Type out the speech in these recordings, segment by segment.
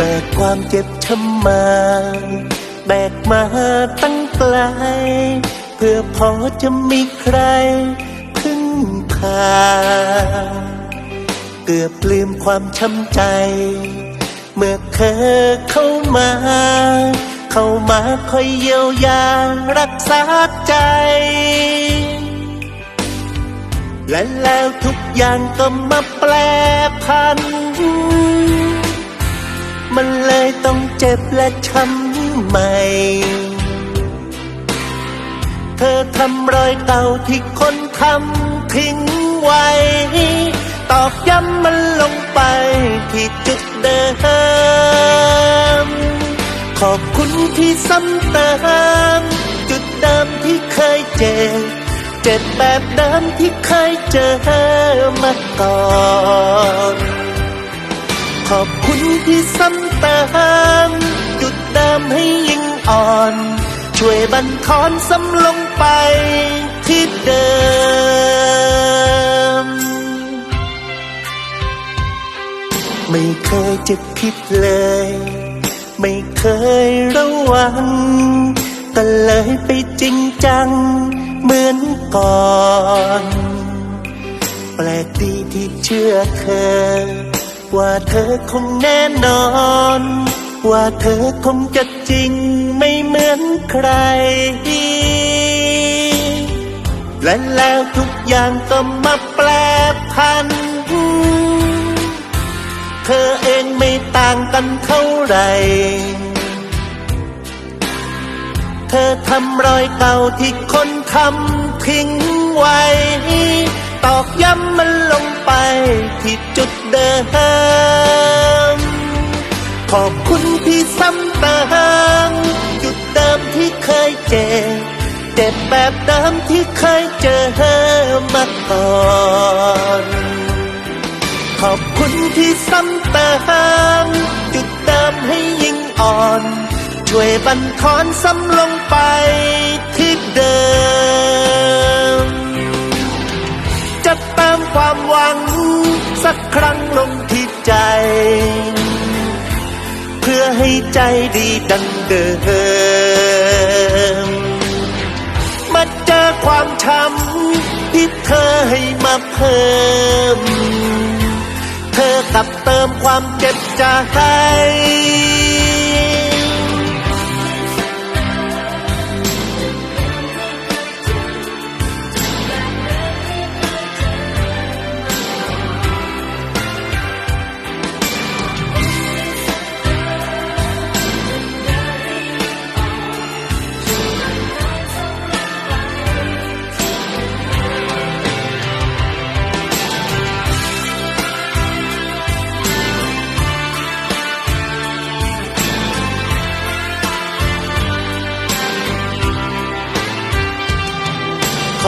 แบกความเจ็บช้ำมา แบกมาตั้งไกล เพื่อพอจะมีใครพึ่งพา เกือบลืมความช้ำใจ เมื่อเธอเข้ามา เข้ามาคอยเยียวยารักษาใจ และแล้วทุกอย่างก็มาแปลพัน มันเลยต้องเจ็บและช้ำใหม่ เธอทำรอยเก่าที่คนทำทิ้งไว้ ตอกย้ำมันลงไปที่จุดเดิม ขอบคุณที่ซ้ำเติมจุดเดิมที่เคยเจ็บ เจ็บแบบเดิมที่เคยเจอมาก่อน ขอบคุณที่ซ้ำเติมจุดเดิมให้ยิ่งอ่อน ช่วยบันทอนซ้ำลงไปที่เดิม ไม่เคยจะคิดเลย ไม่เคยระวังแต่เลยไปจริงจัง เหมือนก่อน แปลกดีที่เชื่อเธอ ว่าเธอคงแน่นอน ว่าเธอคงจะจริงไม่เหมือนใคร และแล้วทุกอย่างก็มาแปลพัน เธอเองไม่ต่างกันเท่าไหร่เธอทำรอยเก่าที่คนทำทิ้งไว้ ตอกย้ำมันลง ที่จุดเดิม ขอบคุณที่ซ้ำเติมจุดเดิมที่เคยเจ็บเจ็บแบบเดิมที่เคยเจอมาก่อนขอบคุณที่ซ้ำเติมจุดเดิมให้ยิ่งอ่อน ช่วยบันทอนซ้ำลงไปที่ ให้ใจดีดังเดิม มาเจอความช้ำที่เธอให้มาเพิ่ม เธอกลับเติมความเจ็บใจ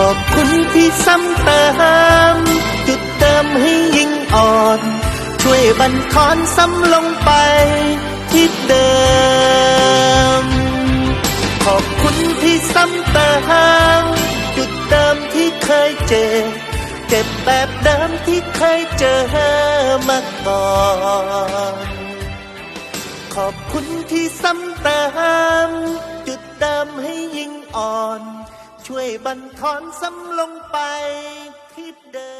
อบคุณที่ซ้ำเติมจุดเติมให้ยิ่งอ่อน ช่วยบันทอนซ้ำลงไปที่เดิม ขอบคุณที่ซ้ำเติมจุดเดิมที่เคยเจ็บเจ็บแบบเดิมที่เคยเจอมาก่อนขอบคุณที่ซ้ำเติมจุดเดิมให้ยิ่งอ่อน ช่วยบันทอนซ้ำลงไปทิดเดิม